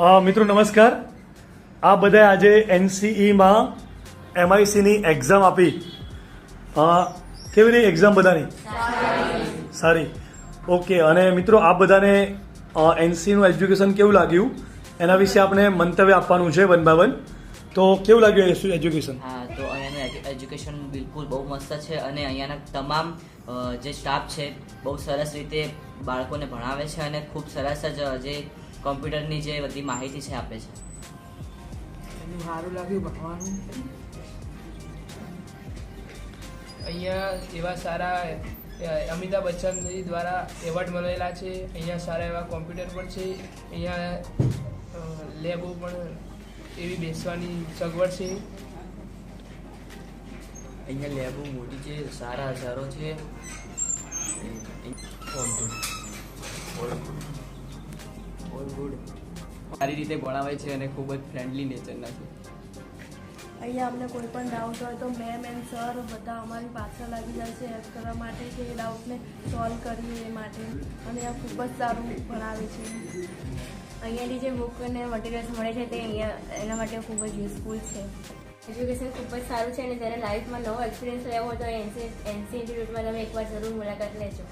મિત્રો નમસ્કાર. આ બધા આજે એનસીઈમાં એમઆઈસીની એક્ઝામ આપી. કેવી રહી એક્ઝામ બધાની? સારી. ઓકે, અને મિત્રો આ બધાને એનસીનું એજ્યુકેશન કેવું લાગ્યું? એના વિશે આપણે મંતવ્ય આપવાનું છે વન બાય વન. તો કેવું લાગ્યું એજ્યુકેશન? હા, તો અહીંયાનું એજ્યુ- એજ્યુકેશન બિલકુલ બહુ મસ્ત છે અને અહીંયાના તમામ જે સ્ટાફ છે, બહુ સરસ રીતે બાળકોને ભણાવે છે અને ખૂબ સરસ જ, જે કોમ્પ્યુટરની જે બધી માહિતી છે આપે છે. સારું લાગ્યું ભણવાનું. અહીંયા એવા સારા અમિતાભ બચ્ચન દ્વારા એવોર્ડ મળેલા છે. અહીંયા સારા એવા કોમ્પ્યુટર પણ છે. અહીંયા લેબો પણ એવી બેસવાની સગવડ છે. અહીંયા લેબો મોટી છે સારા હજારો છે. All good. સારી રીતે ભણાવે છે અને ખૂબ જ ફ્રેન્ડલી નેચરના છે. અહીંયા અમને કોઈ પણ ડાઉટ હોય તો મેમ એન્ડ સર બધા અમારી પાછળ લાગી જાય છે હેલ્પ કરવા માટે કે એ ડાઉટને સોલ્વ કરીએ એ માટે. અને આ ખૂબ જ સારું ભણાવે છે. અહીંયાની જે બુક અને મટીરિયલ્સ મળે છે તે અહીંયા એના માટે ખૂબ જ યુઝફુલ છે. એજ્યુકેશન ખૂબ જ સારું છે અને જ્યારે લાઈફમાં નવો એક્સપિરિયન્સ લેવો હોય તો એનસી એનસી ઇન્સ્ટિટ્યૂટમાં તમે એકવાર જરૂર મુલાકાત લેજો.